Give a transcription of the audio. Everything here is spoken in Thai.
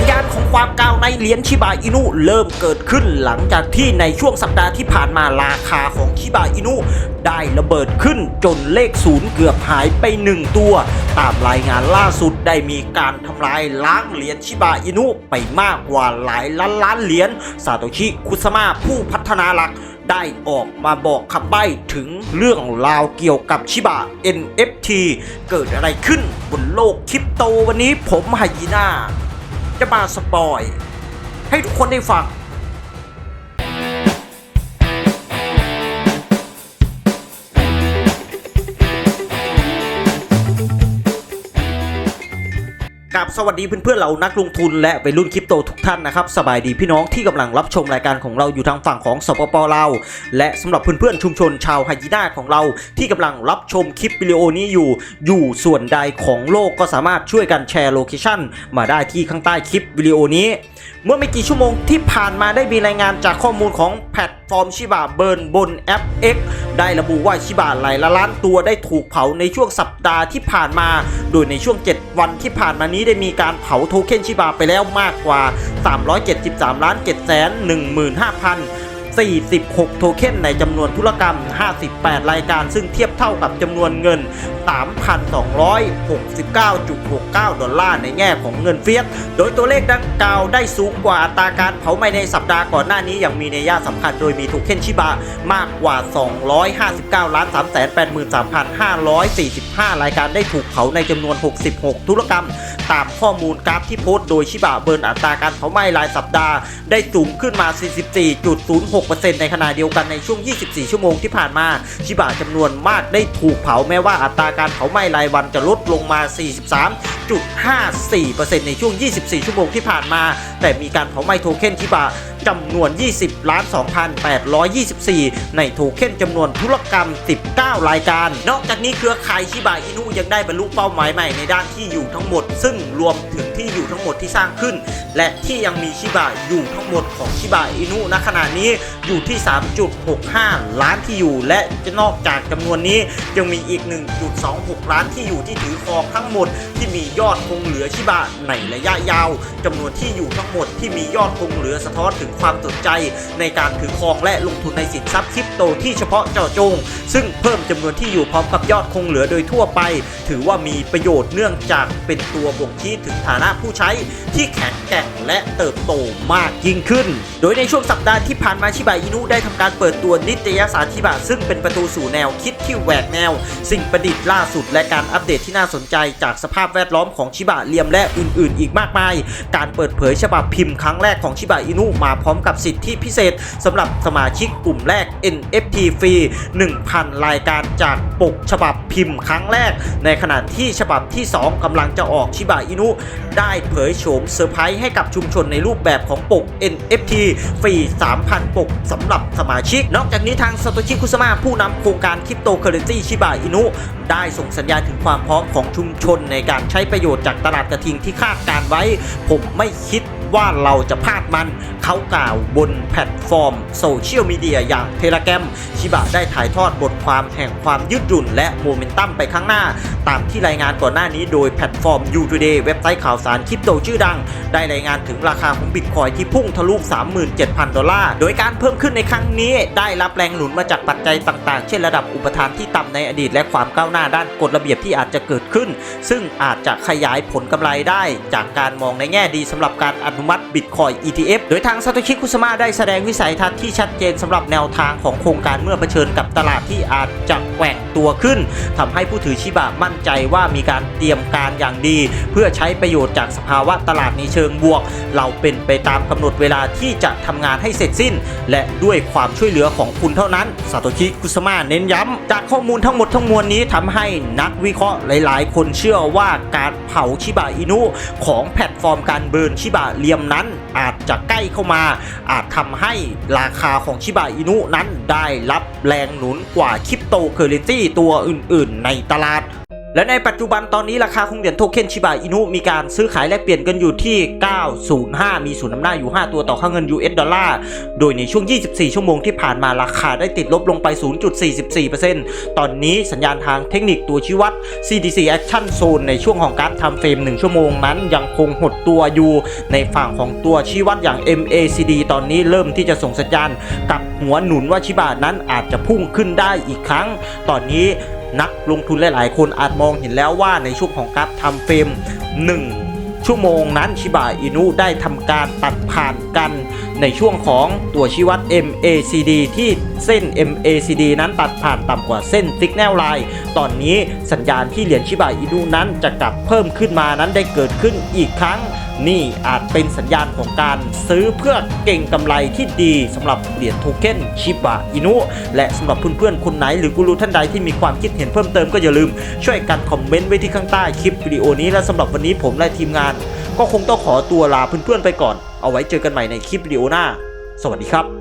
ญญาณของความก้าวในเหรียญชิบาอินุเริ่มเกิดขึ้นหลังจากที่ในช่วงสัปดาห์ที่ผ่านมาราคาของชิบาอินุได้ระเบิดขึ้นจนเลขศูนย์เกือบหายไปหนึ่งตัว ตามรายงานล่าสุดได้มีการทำลายล้างเหรียญชิบาอินุไปมากกว่าหลายล้านล้านเหรียญซาโตชิคุสมาผู้พัฒนาหลักได้ออกมาบอกคำใบ้ถึงเรื่องราวเกี่ยวกับชิบะ NFT เกิดอะไรขึ้นบนโลกคริปโตวันนี้ผมไฮยีน่า จะมาสปอย ให้ทุกคนได้ฟัง กับสวัสดีเพื่อนๆเรานักลงทุนและวัยรุ่นคริปโตทุกท่านนะครับสบายดีพี่น้องที่กำลังรับชมรายการของเราอยู่ทางฝั่งของสปปลาวและสำหรับเพื่อนๆชุมชนชาวไฮยีน่าของเรา ที่กำลังรับชมคลิปวิดีโอนี้อยู่ อยู่ส่วนใดของโลกก็สามารถช่วยกันแชร์โลเคชั่นมาได้ที่ข้างใต้คลิปวิดีโอนี้ เมื่อไม่กี่ชั่วโมงที่ผ่านมาได้มีรายงานจากข้อมูลของแพลตฟอร์มชิบะเบิร์นบนแอป X ได้ระบุว่าชิบะหลายละล้านตัวได้ถูกเผาในช่วงสัปดาห์ที่ผ่านมา โดยในช่วง 7 วันที่ผ่านมานี้ได้มีการเผาโทเค็นชิบาไปแล้วมากกว่า 373 ล้าน7แสน15,000 46 โทเค็นในจำนวนธุรกรรม 58 รายการ ซึ่งเทียบเท่ากับจำนวนเงิน 3,269.69 ดอลลาร์ในแง่ของเงินเฟียส โดยตัวเลขดังกล่าวได้สูงกว่าอัตราการเผาไหม้ในสัปดาห์ก่อนหน้านี้อย่างมีนัยยะสำคัญโดยมีโทเค็นชิบะมากกว่า 259ล้าน383,545 รายการได้ถูกเผาในจำนวน 66 ธุรกรรม ตามข้อมูลกราฟที่โพสต์โดยชิบะเบิร์นอัตราการเผาไหม้รายสัปดาห์ได้สูงขึ้นมา 44.06%ในขณะเดียวกันในช่วง 24 ชั่วโมงที่ผ่านมา ชิบะจำนวนมากได้ถูกเผาแม้ว่าอัตราการเผาไหม้รายวันจะลดลงมา 43.54%ในช่วง 24 ชั่วโมงที่ผ่านมา แต่มีการเผาไหม้โทเค็นที่บา จำนวน 20ล้าน2,824 ในโทเค็นจำนวนธุรกรรม 19 รายการ นอกจากนี้เครือข่ายชิบะอินุยังได้บรรลุเป้าหมายใหม่ในด้านที่อยู่ทั้งหมด ซึ่งรวมถึงที่อยู่ทั้งหมดที่สร้างขึ้น และที่ยังมีชิบะอยู่ทั้งหมดของชิบะอินุณขณะนี้อยู่ที่ 3.65 ล้านที่อยู่ และนอกจากจำนวนนี้ยังมีอีก 1.26 ล้านที่อยู่ที่ถือครองทั้งหมดที่มียอดคงเหลือชิบะในระยะยาวจำนวนที่อยู่ทั้งหมดที่มียอดคงเหลือสะท้อนถึงงความสนใจในการถือครองและลงทุนในสินทรัพย์คริปโตที่เฉพาะเจาะจง ซึ่งเพิ่มจำนวนที่อยู่พร้อมกับยอดคงเหลือโดยทั่วไป ถือว่ามีประโยชน์เนื่องจากเป็นตัวบ่งชี้ถึงฐานะผู้ใช้ที่แข็งแกร่งและเติบโตมากยิ่งขึ้น โดยในช่วงสัปดาห์ที่ผ่านมาชิบะอินุได้ทำการเปิดตัวนิตยสารชิบะซึ่งเป็นประตูสู่แนวคิดที่แหวกแนว สิ่งประดิษฐ์ล่าสุด และการอัปเดตที่น่าสนใจจากสภาพแวดล้อมของชิบะเลียมและอื่น ๆ อีกมากมาย การเปิดเผยฉบับพิมพ์ครั้งแรกของชิบะอินุมาพร้อมกับสิทธิพิเศษสำหรับสมาชิกกลุ่มแรก NFT ฟรี 1,000 รายการจากปกฉบับพิมพ์ครั้งแรก ในขณะที่ฉบับที่ 2กำลังจะออกชิบะอินุ ได้เผยโฉมเซอร์ไพรส์ให้กับชุมชนในรูปแบบของปก NFT ฟรี 3,000 ปกสำหรับสมาชิก นอกจากนี้ทางซาโตชิคุสมาผู้นำโครงการคริปโตเคอเรนซีชิบะอินุ ได้ส่งสัญญาณถึงความพร้อมของชุมชนในการใช้ประโยชน์จากตลาดกระทิงที่คาดการไว้ ผมไม่คิด ว่าเราจะพลาดมัน เขากล่าวบนแพลตฟอร์มโซเชียลมีเดียอย่างเทเลแกรมชิบะได้ถ่ายทอดบทความแห่งความยืดหยุ่นและโมเมนตัมไปข้างหน้า ตามที่รายงานก่อนหน้านี้โดยแพลตฟอร์ม u t o d a y เว็บไซต์ข่าวสารคริปโตชื่อดัง ได้รายงานถึงราคาของบิตคอยที่พุ่งทะลุ 37,000 ดอลลาร์ โดยการเพิ่มขึ้นในครั้งนี้ ได้รับแรงหนุนมาจากปัจจัยต่างๆ เช่นระดับอุปทานที่ต่ำในอดีต และความก้าวหน้าด้านกฎระเบียบที่อาจจะเกิดขึ้น ซึ่งอาจจะขยายผลกำไรได้ จากการมองในแง่ดีสำหรับการอนุมัติบิตคอย ETF โดยทางซาโตชิคุสมาได้แสดงวิสัยทัศน์ที่ชัดเจนสำหรับแนวทางของโครงการเมื่อเผชิญกับตลาดที่อาจจะแกว่งตัวขึ้นทำให้ผู้ถือชิบะมั่นใจว่ามีการเตรียมการอย่างดี เพื่อใช้ประโยชน์จากสภาวะตลาดในเชิงบวก เราเป็นไปตามกำหนดเวลาที่จะทำงานให้เสร็จสิ้น และด้วยความช่วยเหลือของคุณเท่านั้นซาโตชิคุสมาเน้นย้ำจากข้อมูลทั้งหมดทั้งมวลนี้ทำให้นักวิเคราะห์หลาย ๆ คนเชื่อว่าการเผาชิบะอินุของแพลตฟอร์มการเบิร์นชิบะเลียมนั้นอาจจะใกล้เข้ามา อาจทำให้ราคาของชิบะอินุนั้นได้รับแรงหนุนกว่าคริปโตเคอเรนซีตัวอื่นๆ ในตลาด และในปัจจุบันตอนนี้ราคาของเหรียญโทเค็นชิบะอินุมีการซื้อขายแลกเปลี่ยนกันอยู่ที่ 905 มีศูนย์นำหน้าอยู่ 5 ตัวต่อค่าเงิน US ดอลลาร์ โดยในช่วง 24 ชั่วโมงที่ผ่านมาราคาได้ติดลบลงไป 0.44%ตอนนี้สัญญาณทางเทคนิคตัวชี้วัด CDC Action Zone ในช่วงของการทำเฟรม 1 ชั่วโมงนั้นยังคงหดตัวอยู่ในฝั่งของตัวชี้วัดอย่าง MACD ตอนนี้เริ่มที่จะส่งสัญญาณกับหัวหนุนว่าชิบะนั้นอาจจะพุ่งขึ้นได้อีกครั้ง ตอนนี้ นักลงทุนหลาย ๆ คนอาจมองเห็นแล้วว่าในช่วงของการทำเฟรม 1 ชั่วโมงนั้นชิบะอินุได้ทำการตัดผ่านกันในช่วงของตัวชี้วัด MACD ที่เส้น MACD นั้นตัดผ่านต่ำกว่าเส้น Signal Line ตอนนี้สัญญาณที่เหรียญชิบะอินุนั้นจะกลับเพิ่มขึ้นมานั้นได้เกิดขึ้นอีกครั้ง นี่อาจเป็นสัญญาณของการซื้อเพื่อเก่งกำไรที่ดีสำหรับเหรียญโทเค็นชิบะอินุและสำหรับเพื่อนๆคนไหนหรือกูรูท่านใดที่มีความคิดเห็นเพิ่มเติมก็อย่าลืม ช่วยกันคอมเมนต์ไว้ที่ข้างใต้คลิปวิดีโอนี้และสำหรับวันนี้ผมและทีมงาน ก็คงต้องขอตัวลาเพื่อนๆไปก่อน เอาไว้เจอกันใหม่ในคลิปวิดีโอหน้า สวัสดีครับ